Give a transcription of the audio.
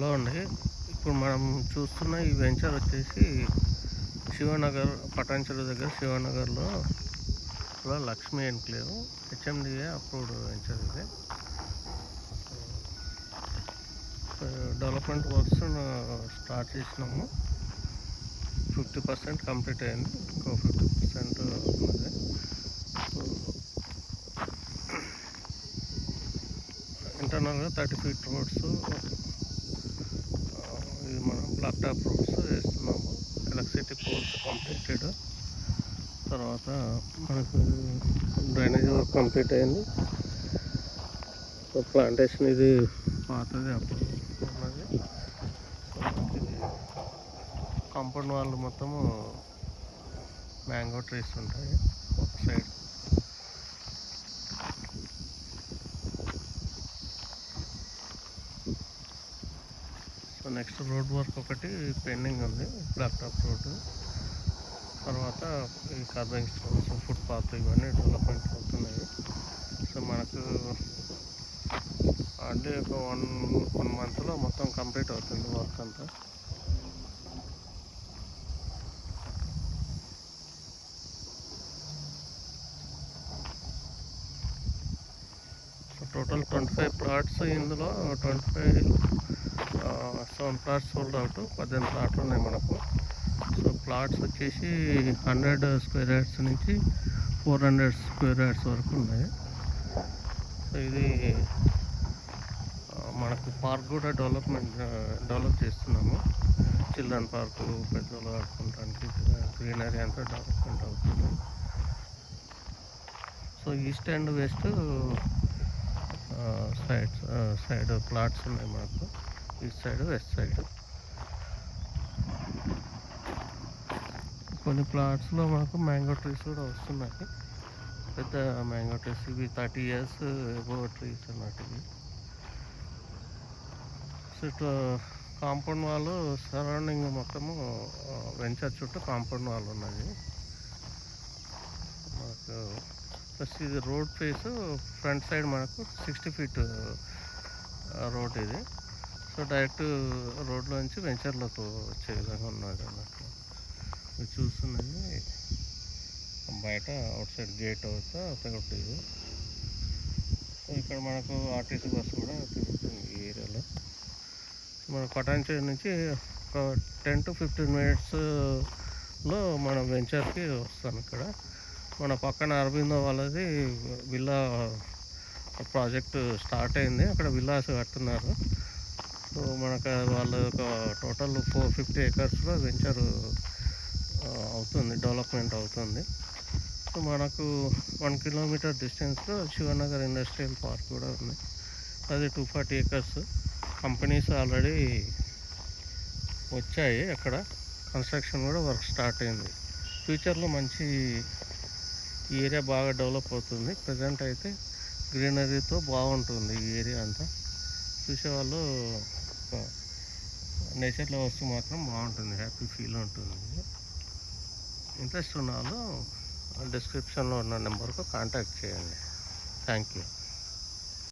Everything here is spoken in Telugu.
హలో అండి. ఇప్పుడు మనం చూస్తున్న ఈ వెంచర్ వచ్చేసి శివనగర్ పటాన్చెరు దగ్గర శివనగర్లో Lakshmi enclave HMDA approved venture ఇది. డెవలప్మెంట్ వర్క్స్ స్టార్ట్ చేసినాము. ఫిఫ్టీ పర్సెంట్ కంప్లీట్ అయింది. ఇంకో ఫిఫ్టీ పర్సెంట్ ఉన్నది. ఇంటర్నల్గా థర్టీ ఫీట్ రోడ్స్ ఇది మనం వేస్తున్నాము. ఎలక్ట్రిసిటీ పోల్స్ కంప్లీటెడ్ తర్వాత మనకు డ్రైనేజ్ వర్క్ కంప్లీట్ అయింది. సో ప్లాంటేషన్ ఇది పాతది అప్పుడు ఉన్నది. కాంపౌండ్ వాళ్ళు మొత్తము మ్యాంగో ట్రీస్ ఉంటాయి. ఒక సైడ్ నెక్స్ట్ రోడ్ వర్క్ ఒకటి పెండింగ్ ఉంది. బ్లాక్టాప్ రోడ్డు తర్వాత ఈ కర్బింగ్ స్టోన్స్ ఫుట్పాత్ ఇవన్నీ డెవలప్మెంట్ అవుతున్నాయి. సో మనకు అంటే ఒక వన్ వన్ మంత్లో మొత్తం కంప్లీట్ అవుతుంది వర్క్ అంతా. టోటల్ ట్వంటీ ఫైవ్ ప్లాట్స్ ఇందులో twenty five seven plots sold out పద్దెనిమిది ప్లాట్లు ఉన్నాయి మనకు. సో ప్లాట్స్ వచ్చేసి హండ్రెడ్ స్క్వేర్ యార్డ్స్ నుంచి ఫోర్ హండ్రెడ్ స్క్వేర్ యార్డ్స్ వరకు ఉన్నాయి. సో ఇది మనకు పార్క్ కూడా డెవలప్మెంట్ డెవలప్ చేస్తున్నాము. చిల్డ్రన్ పార్కు పెద్దలు ఆడుకోవడానికి గ్రీనరీ అంతా డెవలప్మెంట్ అవుతుంది. So east and west side side plots ఉన్నాయి మాకు. East side west side. కొన్ని ప్లాట్స్లో మాకు మ్యాంగో ట్రీస్ కూడా వస్తున్నాయి. పెద్ద మ్యాంగో ట్రీస్. ఇవి థర్టీ ఇయర్స్ ఎబో ట్రీస్ అన్నట్టు ఇవి. చుట్టూ కాంపౌండ్ వాళ్ళు సరౌండింగ్ మొత్తము వెంచర్ చుట్టూ కాంపౌండ్ వాళ్ళు ఉన్నది మనకు ప్లస్ ఇది రోడ్ ఫేస్ ఫ్రంట్ సైడ్ మనకు సిక్స్టీ ఫీట్ రోడ్ ఇది. సో డైరెక్ట్ రోడ్లోంచి వెంచర్లోకి వచ్చే విధంగా ఉన్నది అన్నట్టు. ఇది చూస్తున్నది బయట అవుట్ సైడ్ గేట్ అవుతా ఒకటి ఇది సో ఇక్కడ మనకు ఆర్టీసీ బస్సు కూడా తిరుగుతుంది ఈ ఏరియాలో. మన పటాన్చేరు నుంచి ఒక టెన్ టు ఫిఫ్టీన్ మినిట్స్లో మనం వెంచర్కి వస్తాం ఇక్కడ. మన పక్కన అరబిందో వాళ్ళది విల్లా ప్రాజెక్ట్ స్టార్ట్ అయింది. అక్కడ విల్లాస్ కడుతున్నారు. సో మనకు వాళ్ళు ఒక టోటల్ ఫోర్ ఫిఫ్టీ ఏకర్స్లో వెంచర్ అవుతుంది డెవలప్మెంట్ అవుతుంది. సో మనకు వన్ కిలోమీటర్ డిస్టెన్స్లో శివనగర్ ఇండస్ట్రియల్ పార్క్ కూడా ఉంది. అది two forty acres companies already వచ్చాయి అక్కడ. కన్స్ట్రక్షన్ కూడా వర్క్ స్టార్ట్ అయింది. ఫ్యూచర్లో మంచి ఈ ఏరియా బాగా డెవలప్ అవుతుంది. ప్రజెంట్ అయితే గ్రీనరీతో బాగుంటుంది ఈ ఏరియా అంతా. చూసేవాళ్ళు నేచర్లో వస్తూ మాత్రం బాగుంటుంది. హ్యాపీ ఫీల్ ఉంటుంది. ఇంట్రెస్ట్ ఉన్న వాళ్ళు డిస్క్రిప్షన్లో ఉన్న నెంబర్కు కాంటాక్ట్ చేయండి. Thank you.